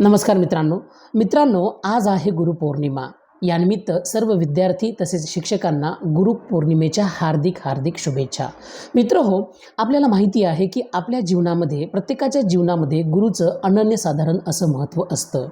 नमस्कार मित्रांनो. मित्रांनो आज आहे गुरुपौर्णिमा. यानिमित्त सर्व विद्यार्थी तसेच शिक्षकांना गुरुपौर्णिमेच्या हार्दिक हार्दिक शुभेच्छा. मित्र हो आपल्याला माहिती आहे की आपल्या जीवनामध्ये प्रत्येकाच्या जीवनामध्ये गुरुचं अनन्यसाधारण असं महत्त्व असतं.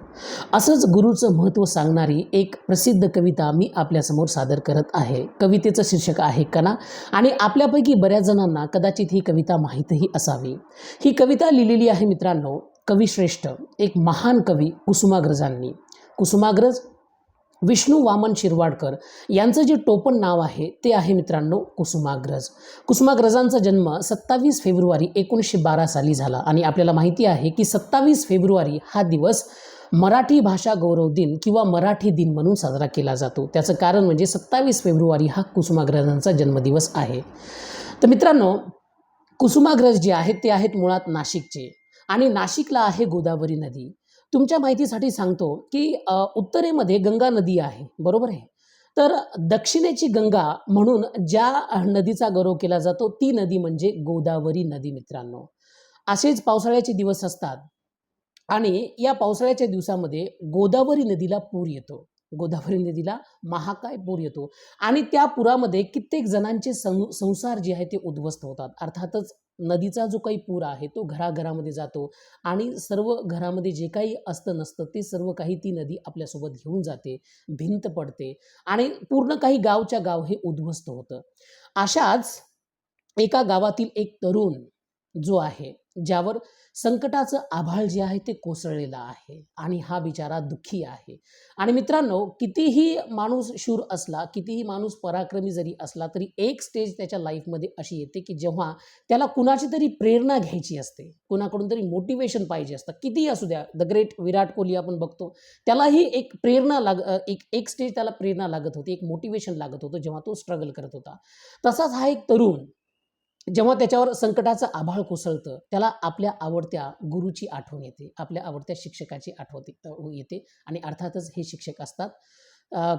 असंच गुरुचं महत्त्व सांगणारी एक प्रसिद्ध कविता मी आपल्यासमोर सादर करत आहे. कवितेचं शीर्षक आहे कणा आणि आपल्यापैकी बऱ्याच जणांना कदाचित ही कविता माहीतही असावी. ही कविता लिहिलेली आहे मित्रांनो कविश्रेष्ठ एक महान कवी कुसुमाग्रजांनी. कुसुमाग्रज विष्णू वामन शिरवाडकर यांचं जे टोपण नाव आहे ते आहे मित्रांनो कुसुमाग्रज. कुसुमाग्रजांचा जन्म सत्तावीस फेब्रुवारी एकोणीसशे बारा साली झाला आणि आपल्याला माहिती आहे की सत्तावीस फेब्रुवारी हा दिवस मराठी भाषा गौरव दिन किंवा मराठी दिन म्हणून साजरा केला जातो. त्याचं कारण म्हणजे सत्तावीस फेब्रुवारी हा कुसुमाग्रजांचा जन्मदिवस आहे. तर मित्रांनो कुसुमाग्रज जे आहेत ते आहेत मुळात नाशिकचे. आणि नाशिकला आहे गोदावरी नदी. तुमच्या माहितीसाठी सांगतो की उत्तरेमध्ये गंगा नदी आहे. बरोबर आहे? तर दक्षिणेची गंगा म्हणून ज्या नदीचा गौरव केला जातो ती नदी म्हणजे गोदावरी नदी मित्रांनो. असेच पावसाळ्याचे दिवस असतात आणि या पावसाळ्याच्या दिवसामध्ये गोदावरी नदीला पूर येतो. गोदावरी नदीला महाकाय पूर येतो. आणि त्या पुरामध्ये कित्येक जणांचे सं संसार जे आहे ते उद्ध्वस्त होतात. अर्थातच नदीचा जो काही पूर आहे तो घराघरामध्ये जातो आणि सर्व घरामध्ये जे काही असतं नसतं ते सर्व काही ती नदी आपल्यासोबत घेऊन जाते भिंत पडते आणि पूर्ण काही गावच्या गाव हे उद्ध्वस्त होतं. अशाच एका गावातील एक तरुण जो आहे ज्यावर संकटाचं आभाळ जे आहे ते कोसळलेलं आहे आणि हा बिचारा दुःखी आहे. आणि मित्रांनो कितीही माणूस शूर असला कितीही माणूस पराक्रमी जरी असला तरी एक स्टेज त्याच्या लाईफमध्ये अशी येते की जेव्हा त्याला कुणाची तरी प्रेरणा घ्यायची असते कुणाकडून तरी मोटिवेशन पाहिजे असतं. कितीही असू द्या द ग्रेट विराट कोहली आपण बघतो त्यालाही एक प्रेरणा लाग एक एक स्टेज त्याला प्रेरणा लागत होती एक मोटिवेशन लागत होतं जेव्हा तो स्ट्रगल करत होता. तसाच हा एक तरुण जेव्हा त्याच्यावर संकटाचं आभाळ कोसळतं त्याला आपल्या आवडत्या गुरुची आठवण येते आपल्या आवडत्या शिक्षकाची आठवते येते. आणि अर्थातच हे शिक्षक असतात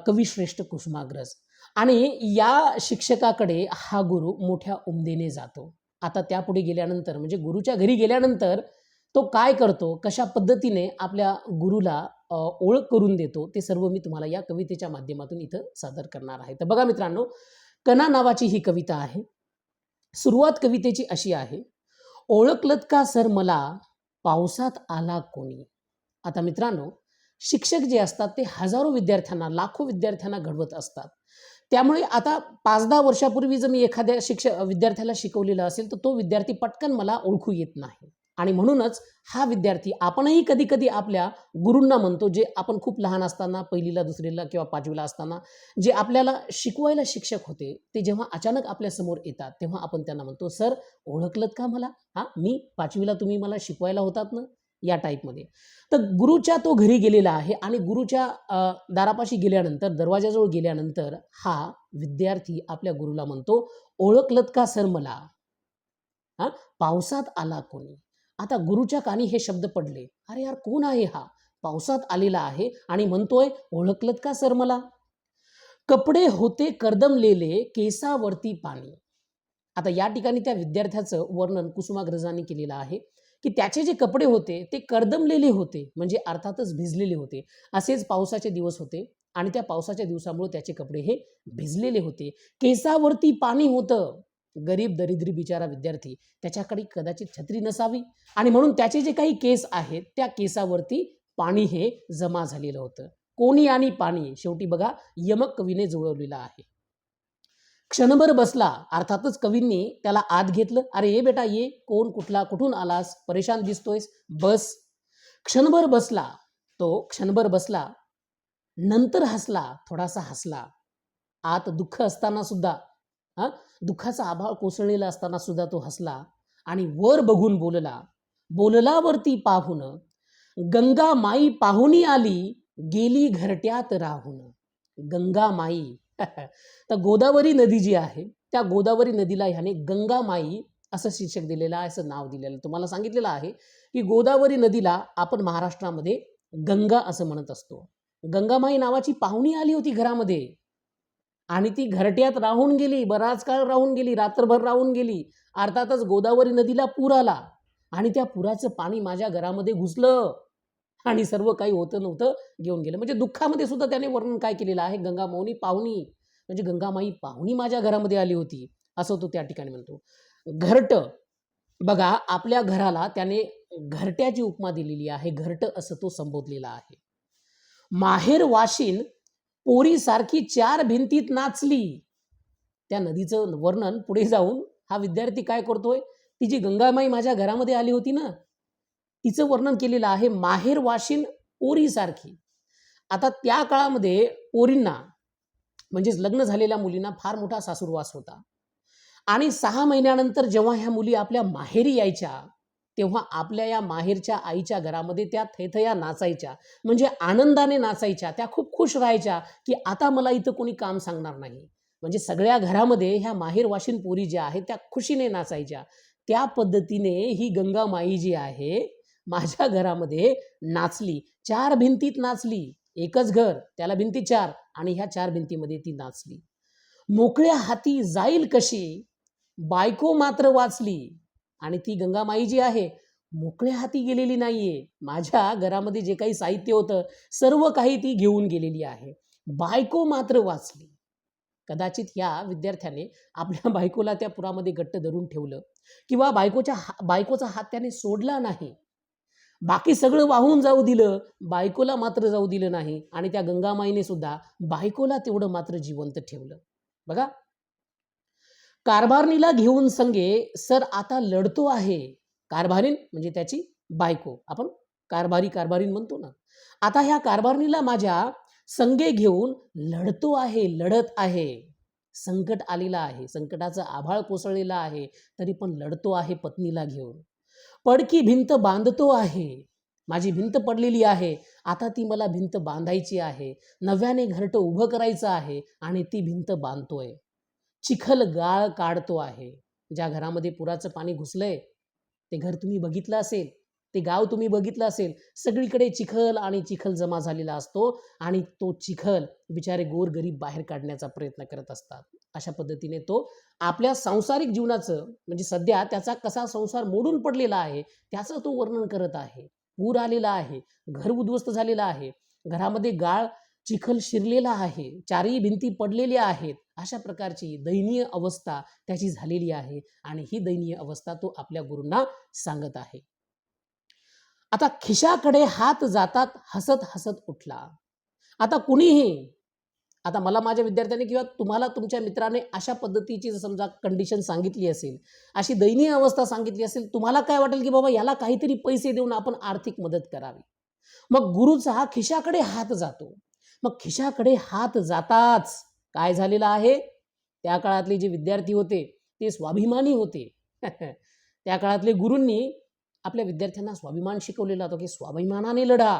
कविश्रेष्ठ कुसुमाग्रज. आणि या शिक्षकाकडे हा गुरु मोठ्या उमदेने जातो. आता त्यापुढे गेल्यानंतर म्हणजे गुरुच्या घरी गेल्यानंतर तो काय करतो कशा पद्धतीने आपल्या गुरुला ओळख करून देतो ते सर्व मी तुम्हाला या कवितेच्या माध्यमातून इथं सादर करणार आहे. तर बघा मित्रांनो कना नावाची ही कविता आहे. सुरुवात कवितेची अशी आहे ओळखलत का सर मला? पावसात आला कोणी? आता मित्रांनो शिक्षक जे असतात ते हजारो विद्यार्थ्यांना लाखो विद्यार्थ्यांना घडवत असतात. त्यामुळे आता पाच दहा वर्षापूर्वी जर मी एखाद्या शिक्ष विद्यार्थ्याला शिकवलेलं असेल तर तो विद्यार्थी पटकन मला ओळखू येत नाही. आणि म्हणूनच हा विद्यार्थी आपणही कधी कधी आपल्या गुरूंना म्हणतो जे आपण खूप लहान असताना पहिलीला दुसरीला किंवा पाचवीला असताना जे आपल्याला शिकवायला शिक्षक होते ते जेव्हा अचानक आपल्यासमोर येतात तेव्हा आपण त्यांना म्हणतो सर ओळखलत का मला? हां मी पाचवीला तुम्ही मला शिकवायला होतात ना? या टाईपमध्ये. तर गुरुच्या तो घरी गेलेला आहे आणि गुरुच्या दारापाशी गेल्यानंतर दरवाजाजवळ गेल्यानंतर हा विद्यार्थी आपल्या गुरुला म्हणतो ओळखलत का सर मला? हां पावसात आला कोणी? आता गुरुच्या कानी हे शब्द पडले. अरे यार कोण आहे हा? पावसात आलेला आहे आणि म्हणतोय ओळखलत का सर मला? कपडे होते कर्दमलेले केसावरती पाणी. आता या ठिकाणी त्या विद्यार्थ्याचं वर्णन कुसुमाग्रजांनी केलेलं आहे की त्याचे जे कपडे होते ते कर्दमलेले होते म्हणजे अर्थातच भिजलेले होते. असेच पावसाचे दिवस होते आणि त्या पावसाच्या दिवसामुळे त्याचे कपडे हे भिजलेले होते. केसावरती पाणी होतं. गरीब दरिद्री बिचारा विद्यार्थी त्याच्याकडे कदाचित छत्री नसावी. आणि म्हणून त्याचे जे काही केस आहेत त्या केसावरती पाणी हे जमा झालेलं होतं. कोणी आणि पाणी शेवटी बघा यमक कवीने जुळवलेलं आहे. क्षणभर बसला अर्थातच कवींनी त्याला आत घेतलं. अरे ये बेटा ये. कोण कुठला कुठून आलास? परेशान दिसतोयस? बस. क्षणभर बसला. तो क्षणभर बसला. नंतर हसला थोडासा हसला. आत दुःख असताना सुद्धा हां? दुःखाचा आभाळ कोसळलेला असताना सुद्धा तो हसला आणि वर बघून बोलला बोललावरती पाहून गंगा माई पाहुणी आली गेली घरट्यात राहून. गंगा माई. तर गोदावरी नदी जी आहे त्या गोदावरी नदीला ह्याने गंगा माई असं शीर्षक दिलेलं आहे असं नाव दिलेलं तुम्हाला सांगितलेलं आहे की गोदावरी नदीला आपण महाराष्ट्रामध्ये गंगा असं म्हणत असतो. गंगामाई नावाची पाहुणी आली होती घरामध्ये. आणि ती घरट्यात राहून गेली बराच काळ राहून गेली रात्रभर राहून गेली अर्थातच गोदावरी नदीला पूर आला आणि त्या पुराचं पाणी माझ्या घरामध्ये घुसलं आणि सर्व काही होतं नव्हतं घेऊन गेलं. म्हणजे दुःखामध्ये सुद्धा त्याने वर्णन काय केलेलं आहे? गंगामाऊनी पाहुणी म्हणजे गंगामाई पाहुणी माझ्या घरामध्ये आली होती असं तो त्या ठिकाणी म्हणतो. घरट बघा आपल्या घराला त्याने घरट्याची उपमा दिलेली आहे. घरट असं तो संबोधलेला आहे. माहेर वाशिन पोरीसारखी चार भिंतीत नाचली. त्या नदीचं वर्णन पुढे जाऊन हा विद्यार्थी काय करतोय? ती जी गंगामाई माझ्या घरामध्ये आली होती ना तिचं वर्णन केलेलं आहे माहेर वाशिन पोरीसारखी. आता त्या काळामध्ये पोरींना म्हणजेच लग्न झालेल्या मुलींना फार मोठा सासूरवास होता. आणि सहा महिन्यानंतर जेव्हा ह्या मुली आपल्या माहेरी यायच्या तेव्हा आपल्या या माहेरच्या आईच्या घरामध्ये त्या थैथया नाचायच्या. म्हणजे आनंदाने नाचायच्या. त्या खूप खुश राहायच्या की आता मला इथं कोणी काम सांगणार नाही. म्हणजे सगळ्या घरामध्ये ह्या माहेर वाशिन पोरी ज्या आहेत त्या खुशीने नाचायच्या. त्या पद्धतीने ही गंगामाई जी आहे माझ्या घरामध्ये नाचली. चार भिंतीत नाचली. एकच घर त्याला भिंती चार आणि ह्या चार भिंतीमध्ये ती नाचली. मोकळ्या हाती जाईल कशी? बायको मात्र वाचली. आणि ती गंगामाई जी आहे मोकळ्या हाती गेलेली नाहीये. माझ्या घरामध्ये जे काही साहित्य होतं सर्व काही ती घेऊन गेलेली आहे. बायको मात्र वाचली. कदाचित या विद्यार्थ्याने आपल्या बायकोला त्या पुरामध्ये घट्ट धरून ठेवलं किंवा बायकोच्या हा बायकोचा हात त्याने सोडला नाही. बाकी सगळं वाहून जाऊ दिलं बायकोला मात्र जाऊ दिलं नाही आणि त्या गंगामाईने सुद्धा बायकोला तेवढं मात्र जिवंत ठेवलं. बघा कारभारणीला घेऊन संगे सर आता लढतो आहे. कारभारीन म्हणजे त्याची बायको. आपण कारभारी कारभारीन म्हणतो ना. आता ह्या कारभारणीला माझ्या संगे घेऊन लढतो आहे लढत आहे. संकट आलेलं आहे. संकटाचं आभाळ कोसळलेलं आहे. तरी पण लढतो आहे पत्नीला घेऊन. पडकी भिंत बांधतो आहे. माझी भिंत पडलेली आहे. आता ती मला भिंत बांधायची आहे. नव्याने घरटं उभं करायचं आहे आणि ती भिंत बांधतोय. चिखल गाळ काढतो आहे. ज्या घरामध्ये पुराचं पाणी घुसलंय ते घर तुम्ही बघितलं असेल ते गाव तुम्ही बघितलं असेल सगळीकडे चिखल आणि चिखल जमा झालेला असतो आणि तो चिखल बिचारे गोरगरीब बाहेर काढण्याचा प्रयत्न करत असतात. अशा पद्धतीने तो आपल्या सांसारिक जीवनाचं म्हणजे सध्या त्याचा कसा संसार मोडून पडलेला आहे त्याचं तो वर्णन करत आहे. पूर आलेला आहे घर उद्ध्वस्त झालेलं आहे. घरामध्ये गाळ चिखल शिरलेला आहे चारही भिंती पडलेल्या आहेत अशा प्रकारची दयनीय अवस्था त्याची झालेली आहे आणि ही दयनीय अवस्था तो आपल्या गुरूंना सांगत आहे. आता खिशाकडे हात जातात हसत हसत उठला. आता कुणीही आता मला माझ्या विद्यार्थ्यांनी किंवा तुम्हाला तुमच्या मित्राने अशा पद्धतीची जर समजा कंडिशन सांगितली असेल अशी दयनीय अवस्था सांगितली असेल तुम्हाला काय वाटेल की बाबा याला काहीतरी पैसे देऊन आपण आर्थिक मदत करावी? मग गुरुचा हा खिशाकडे हात जातो. मग खिशाकडे हात जाताच काय झालेलं आहे? त्या काळातले जे विद्यार्थी होते ते स्वाभिमानी होते. त्या काळातले गुरूंनी आपल्या विद्यार्थ्यांना स्वाभिमान शिकवलेला होता की स्वाभिमानाने लढा.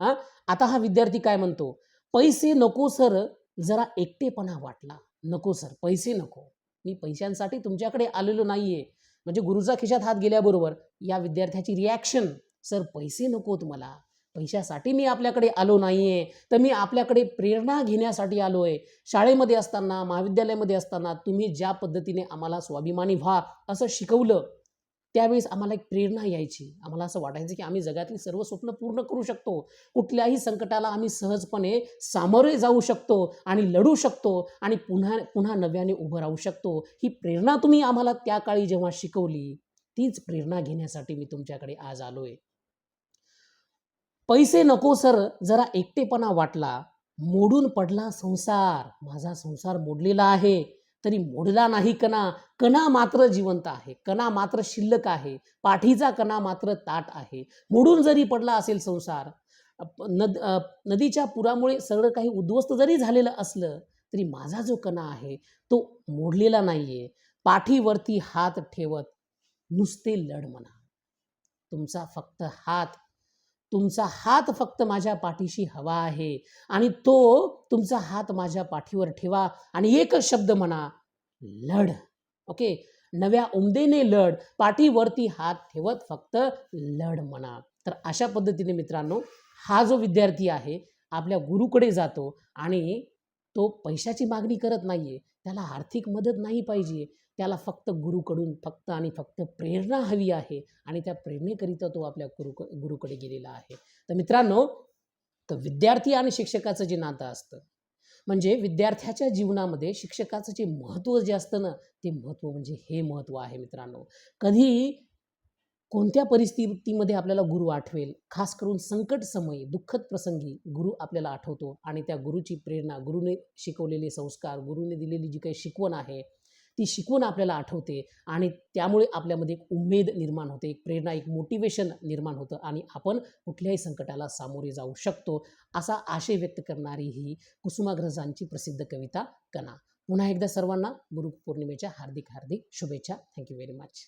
हा? आता हा विद्यार्थी काय म्हणतो? पैसे नको सर. जरा एकटेपणा वाटला. नको सर. पैसे नको. मी पैशांसाठी तुमच्याकडे आलेलो नाहीये. म्हणजे गुरुचा खिशात हात गेल्याबरोबर या विद्यार्थ्याची रिॲक्शन सर पैसे नको तुम्हाला. पैशासाठी मी आपल्याकडे आलो नाही आहे तर मी आपल्याकडे प्रेरणा घेण्यासाठी आलो आहे शाळेमध्ये असताना महाविद्यालयामध्ये असताना तुम्ही ज्या पद्धतीने आम्हाला स्वाभिमानी व्हा असं शिकवलं त्यावेळेस आम्हाला एक प्रेरणा यायची. आम्हाला असं वाटायचं की आम्ही जगातली सर्व स्वप्न पूर्ण करू शकतो. कुठल्याही संकटाला आम्ही सहजपणे सामोरे जाऊ शकतो आणि लढू शकतो आणि पुन्हा पुन्हा नव्याने उभं राहू शकतो. ही प्रेरणा तुम्ही आम्हाला त्या काळी जेव्हा शिकवली तीच प्रेरणा घेण्यासाठी मी तुमच्याकडे आज आलो आहे पैसे नको सर. जरा एकटेपणा वाटला. मोडून पडला संसार. माझा संसार मोडलेला आहे. तरी मोडला नाही कणा. कणा मात्र जिवंत आहे. कणा मात्र शिल्लक आहे. पाठीचा कणा मात्र ताट आहे. मोडून जरी पडला असेल संसार नद नदीच्या पुरामुळे सगळं काही उद्ध्वस्त जरी झालेलं असलं तरी माझा जो कणा आहे तो मोडलेला नाहीये. पाठीवरती हात ठेवत नुसते लढ म्हणा तुमचा फक्त हात तुमचा हात फक्त माझ्या पाठीशी हवा आहे. आणि तो तुमचा हात माझ्या पाठीवर ठेवा आणि एकच शब्द म्हणा लढ. ओके? नव्या उमदेने लढ. पाठीवरती हात ठेवत फक्त लढ म्हणा. तर अशा पद्धतीने मित्रांनो हा जो विद्यार्थी आहे आपल्या गुरुकडे जातो आणि तो पैशाची मागणी करत नाहीये. त्याला आर्थिक मदत नाही पाहिजे. त्याला फक्त गुरुकडून फक्त आणि फक्त प्रेरणा हवी आहे आणि त्या प्रेरणेकरिता तो आपल्या गुरु गुरुकडे गेलेला आहे. तर मित्रांनो तर विद्यार्थी आणि शिक्षकाचं जे नातं असतं म्हणजे विद्यार्थ्याच्या जीवनामध्ये शिक्षकाचं जे महत्त्व जे असतं ना ते महत्त्व म्हणजे हे महत्त्व आहे मित्रांनो. कधी कोणत्या परिस्थितीमध्ये आपल्याला गुरु आठवेल खास करून संकट समयी दुःखद प्रसंगी गुरु आपल्याला आठवतो आणि त्या गुरुची प्रेरणा गुरुने शिकवलेले संस्कार गुरुने दिलेली जी काही शिकवण आहे ती शिकवण आपल्याला आठवते आणि त्यामुळे आपल्यामध्ये एक उमेद निर्माण होते एक प्रेरणा एक मोटिवेशन निर्माण होतं आणि आपण कुठल्याही संकटाला सामोरे जाऊ शकतो असा आशय व्यक्त करणारी ही कुसुमाग्रजांची प्रसिद्ध कविता कणा. पुन्हा एकदा सर्वांना गुरुपौर्णिमेच्या हार्दिक हार्दिक शुभेच्छा. Thank you very much